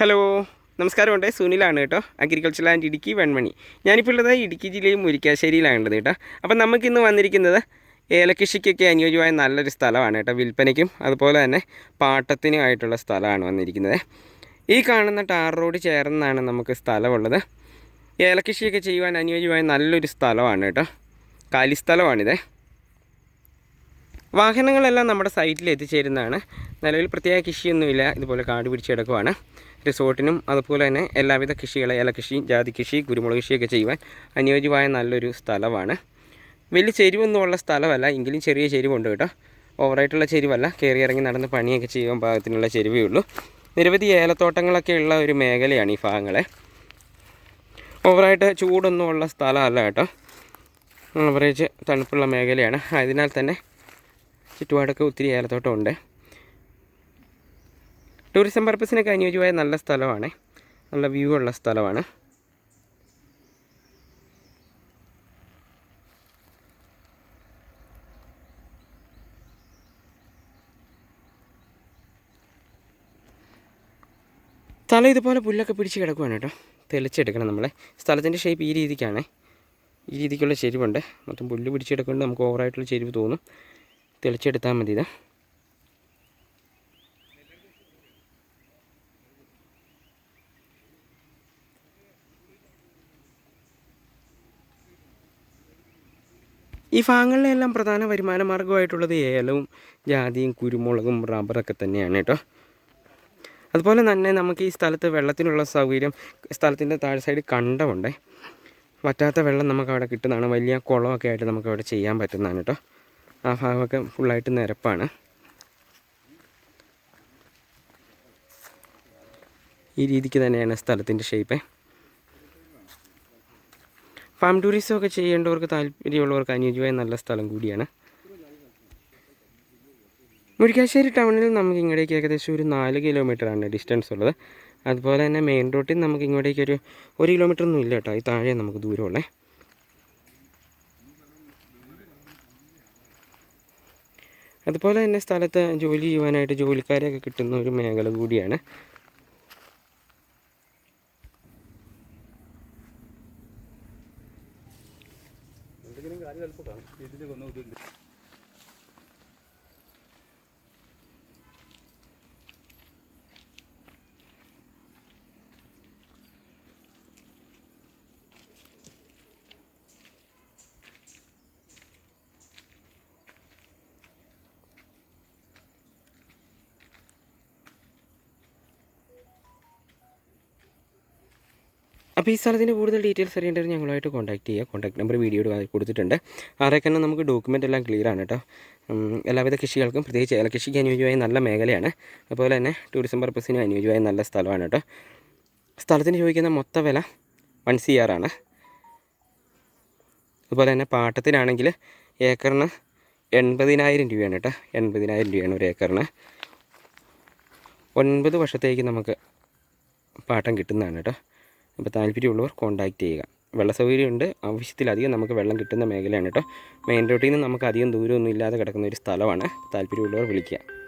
Hello നമസ്കാരം നമസ്കാരമുണ്ട്. സുനിലാണ് കേട്ടോ. Agriculture and Idukki Venmani. ഞാനിപ്പോൾ ഉള്ളത് ഇടുക്കി ജില്ലയിൽ മുരിക്കാശ്ശേരിയിലാണ് ഉള്ളത് കേട്ടോ അപ്പം നമുക്കിന്ന് വന്നിരിക്കുന്നത് ഏലകൃഷിക്കൊക്കെ അനുയോജ്യമായ നല്ലൊരു സ്ഥലമാണ് കേട്ടോ വിൽപ്പനയ്ക്കും അതുപോലെ തന്നെ പാട്ടത്തിനുമായിട്ടുള്ള സ്ഥലമാണ് വന്നിരിക്കുന്നത്. ഈ കാണുന്ന ടാർ റോഡ് ചേർന്നാണ് നമുക്ക് സ്ഥലമുള്ളത്. ഏലകൃഷിയൊക്കെ ചെയ്യുവാൻ അനുയോജ്യമായ നല്ലൊരു സ്ഥലമാണ് കേട്ടോ. കാലിസ്ഥലമാണിത്. വാഹനങ്ങളെല്ലാം നമ്മുടെ സൈറ്റിൽ എത്തിച്ചേരുന്നതാണ്. നിലവിൽ പ്രത്യേക കൃഷിയൊന്നുമില്ല. ഇതുപോലെ കാട് പിടിച്ച് കിടക്കുവാണ്. റിസോർട്ടിനും അതുപോലെ തന്നെ എല്ലാവിധ കൃഷികളെ ഇലകൃഷി ജാതി കൃഷി കുരുമുളക് കൃഷിയൊക്കെ ചെയ്യുവാൻ അനുയോജ്യമായ നല്ലൊരു സ്ഥലമാണ്. വലിയ ചെരിവൊന്നുമുള്ള സ്ഥലമല്ല എങ്കിലും ചെറിയ ചെരിവുണ്ട് കേട്ടോ. ഓവറായിട്ടുള്ള ചെരിവല്ല കയറി ഇറങ്ങി നടന്ന് പണിയൊക്കെ ചെയ്യുവാൻ പാകത്തിനുള്ള ചെരുവേ ഉള്ളൂ. നിരവധി ഏലത്തോട്ടങ്ങളൊക്കെ ഉള്ള ഒരു മേഖലയാണ് ഈ ഭാഗങ്ങളെ. ഓവറായിട്ട് ചൂടൊന്നും ഉള്ള സ്ഥലമല്ല കേട്ടോ. ആവറേജ് തണുപ്പുള്ള മേഖലയാണ്. അതിനാൽ തന്നെ ചുറ്റുപാടൊക്കെ ഒത്തിരി ഏലത്തോട്ടമുണ്ട്. ടൂറിസം പർപ്പസിനൊക്കെ അനുയോജ്യമായ നല്ല സ്ഥലമാണ്. നല്ല വ്യൂ ഉള്ള സ്ഥലമാണ്. സ്ഥലം ഇതുപോലെ പുല്ലൊക്കെ പിടിച്ച് കിടക്കുവാണ് കേട്ടോ. തെളിച്ചെടുക്കണം നമ്മളെ. സ്ഥലത്തിന്റെ ഷേപ്പ് ഈ രീതിക്കാണ്. ഈ രീതിക്കുള്ള ചെരിവുണ്ട്. മൊത്തം പുല്ല് പിടിച്ചെടുക്കുന്നുണ്ട് നമുക്ക് ഓവറായിട്ടുള്ള ചെരിവ് തോന്നും. തെളിച്ചെടുത്താൽ മതി ഇത്. ഈ ഭാഗങ്ങളിലെല്ലാം പ്രധാന വരുമാന മാർഗമായിട്ടുള്ളത് ഏലവും ജാതിയും കുരുമുളകും റബ്ബറൊക്കെ തന്നെയാണ് കേട്ടോ. അതുപോലെ തന്നെ നമുക്ക് ഈ സ്ഥലത്ത് വെള്ളത്തിനുള്ള സൗകര്യം സ്ഥലത്തിന്റെ താഴെ സൈഡ് കണ്ടമുണ്ട്. പറ്റാത്ത വെള്ളം നമുക്ക് അവിടെ കിട്ടുന്നതാണ്. വലിയ കുളമൊക്കെ ആയിട്ട് നമുക്ക് അവിടെ ചെയ്യാൻ പറ്റുന്നതാണ് കേട്ടോ. ആ ഭാഗമൊക്കെ ഫുള്ളായിട്ട് നിരപ്പാണ്. ഈ രീതിക്ക് തന്നെയാണ് സ്ഥലത്തിന്റെ ഷേപ്പ് ഫാം ടൂറിസം ഒക്കെ ചെയ്യേണ്ടവർക്ക് താല്പര്യമുള്ളവർക്ക് അനുയോജ്യമായ നല്ല സ്ഥലം കൂടിയാണ്. മുരിക്കാശ്ശേരി ടൗണിൽ നമുക്ക് ഇങ്ങോട്ടേക്ക് ഏകദേശം ഒരു നാല് കിലോമീറ്ററാണ് ഡിസ്റ്റൻസ് ഉള്ളത്. അതുപോലെ തന്നെ മെയിൻ റോട്ടിൽ നമുക്ക് ഇങ്ങോട്ടേക്ക് ഒരു ഒരു കിലോമീറ്റർ ഒന്നും ഇല്ല കേട്ടോ. ഈ താഴെ നമുക്ക് ദൂരമുള്ളേ. അതുപോലെ തന്നെ സ്ഥലത്ത് ജോലി ചെയ്യുവാനായിട്ട് ജോലിക്കാരെയൊക്കെ കിട്ടുന്ന ഒരു മേഖല കൂടിയാണ്. കാര്യം എളുപ്പമാണ് ഇതിന്റെ ഒന്നും ഇതുണ്ട് അപ്പോൾ ഈ സ്ഥലത്തിന്റെ കൂടുതൽ ഡീറ്റെയിൽസ് അറിയേണ്ടത് ഞങ്ങളുമായിട്ട് കോൺടാക്ട് ചെയ്യുക. കോൺടാക്ട് നമ്പർ വീഡിയോയിൽ കൊടുത്തിട്ടുണ്ട്. ആരൊക്കെ നമുക്ക് ഡോക്യുമെന്റ് എല്ലാം ക്ലിയർ ആണ് കേട്ടോ. എല്ലാവിധ കൃഷികൾക്കും പ്രത്യേകിച്ച് ഏലകൃഷിക്ക് അനുയോജ്യമായ നല്ല മേഖലയാണ്. അതുപോലെ തന്നെ ടൂറിസം പർപ്പസിന് അനുയോജ്യമായ നല്ല സ്ഥലമാണ് കേട്ടോ. സ്ഥലത്തിന് ചോദിക്കുന്ന മൊത്ത വില വൺ സി ആർ ആണ്. അതുപോലെ തന്നെ പാട്ടത്തിനാണെങ്കിൽ ഏക്കറിന് എൺപതിനായിരം രൂപയാണ് കേട്ടോ. എൺപതിനായിരം രൂപയാണ് ഒരു ഏക്കറിന്. ഒൻപത് വർഷത്തേക്ക് നമുക്ക് പാട്ടം കിട്ടുന്നതാണ് കേട്ടോ. അപ്പോൾ താല്പര്യമുള്ളവർ കോൺടാക്റ്റ് ചെയ്യുക. വെള്ള സൗകര്യമുണ്ട് ആവശ്യത്തിലധികം നമുക്ക് വെള്ളം കിട്ടുന്ന മേഖലയാണ് കേട്ടോ. മെയിൻ റോട്ടിൽ നിന്ന് നമുക്ക് അധികം ദൂരമൊന്നും ഇല്ലാതെ കിടക്കുന്ന ഒരു സ്ഥലമാണ്. താല്പര്യമുള്ളവർ വിളിക്കുക.